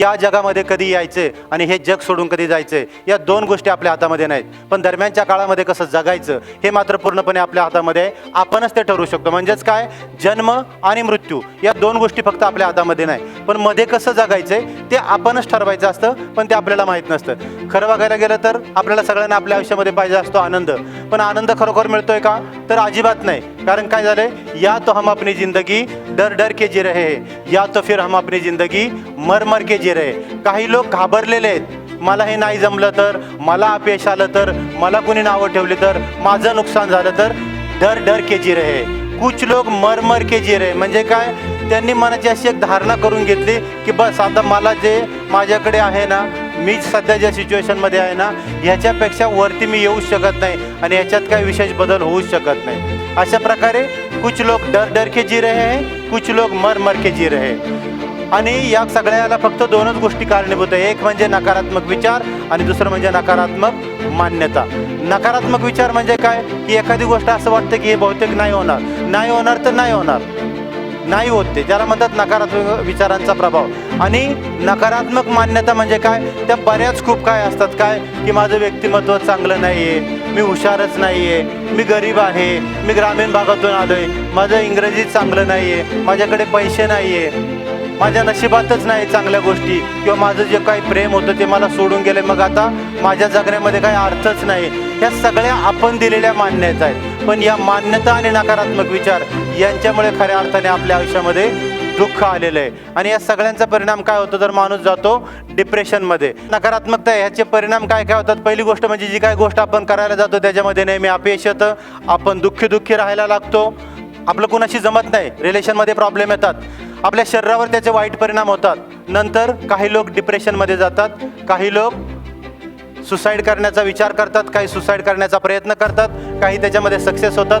या जगामध्ये कधी यायचे आणि हे जग सोडून कधी जायचे या दोन गोष्टी आपल्या हातामध्ये नाहीत. पण दरम्यानच्या काळामध्ये कसं जगायचं हे मात्र पूर्णपणे आपल्या हातामध्ये आहे आपणच ते ठरवू शकतो. म्हणजेच काय? जन्म आणि मृत्यू या दोन गोष्टी फक्त आपल्या हातामध्ये नाही. पण मध्ये कसं जगायचंय ते आपणच ठरवायचं असतं पण ते आपल्याला माहीत नसतं. खरं बघायला गेलं तर आपल्याला सगळ्यांना आपल्या आयुष्यामध्ये पाहिजे असतो आनंद. पण आनंद खरोखर मिळतोय का? तर अजिबात नाही. कारण काय झालंय? या तो हम अपनी जिंदगी डर डर के जी रहे या तो फिर हम अपनी जिंदगी मर मर के जी रहे काही लोक घाबरलेले आहेत. मला हे नाही जमलं तर मला अपयश आलं तर मला कुणी नावं ठेवली तर माझं नुकसान झालं तर डर डर के जी रहे कुछ लोक मर मर के जी रहे म्हणजे काय? त्यांनी मनाची अशी एक धारणा करून घेतली की बस आता मला जे माझ्याकडे आहे ना मी सध्या ज्या सिच्युएशनमध्ये आहे ना ह्याच्यापेक्षा वरती मी येऊ शकत नाही आणि ह्याच्यात काही विशेष बदल होऊच शकत नाही. अशा प्रकारे कुछ लोक डर डर के जी रहे हैं कुछ लोक मर मर के जी रहे आणि या सगळ्याला फक्त दोनच गोष्टी कारणीभूत आहे एक म्हणजे नकारात्मक विचार आणि दुसरं म्हणजे नकारात्मक मान्यता. नकारात्मक विचार म्हणजे काय? की एखादी गोष्ट असं वाटतं की हे बहुतेक नाही होणार. नाही होणार तर नाही होणार. नाही होत ते. ज्याला म्हणतात नकारात्मक विचारांचा प्रभाव. आणि नकारात्मक मान्यता म्हणजे काय? त्या बऱ्याच खूप काय असतात. काय? की माझं व्यक्तिमत्व चांगलं नाही आहे मी हुशारच नाही आहे मी गरीब आहे. मी ग्रामीण भागातून आलो आहे माझं इंग्रजी चांगलं नाही आहे माझ्याकडे पैसे नाही आहे माझ्या नशिबातच नाही चांगल्या गोष्टी. किंवा माझं जे काही प्रेम होतं ते मला सोडून गेले मग आता माझ्या जगण्यामध्ये काही अर्थच नाही. ह्या सगळ्या आपण दिलेल्या मान्यता आहेत. पण या मान्यता आणि नकारात्मक विचार यांच्यामुळे खऱ्या अर्थाने आपल्या आयुष्यामध्ये दुःख आलेलं आहे. आणि या सगळ्यांचा परिणाम काय होतो तर माणूस जातो डिप्रेशनमध्ये? नकारात्मकता ह्याचे परिणाम काय काय होतात? पहिली गोष्ट म्हणजे जी काय गोष्ट आपण करायला जातो त्याच्यामध्ये नेहमी अपयश येतं. आपण दुःखी दुःखी राहायला लागतो. आपलं कुणाशी जमत नाही. रिलेशनमध्ये प्रॉब्लेम येतात. आपल्या शरीरावर त्याचे वाईट परिणाम होतात. नंतर काही लोक डिप्रेशनमध्ये जातात. काही लोक सुसाईड करण्याचा विचार करतात काही सुसाईड करण्याचा प्रयत्न करतात काही त्याच्यामध्ये सक्सेस होतात.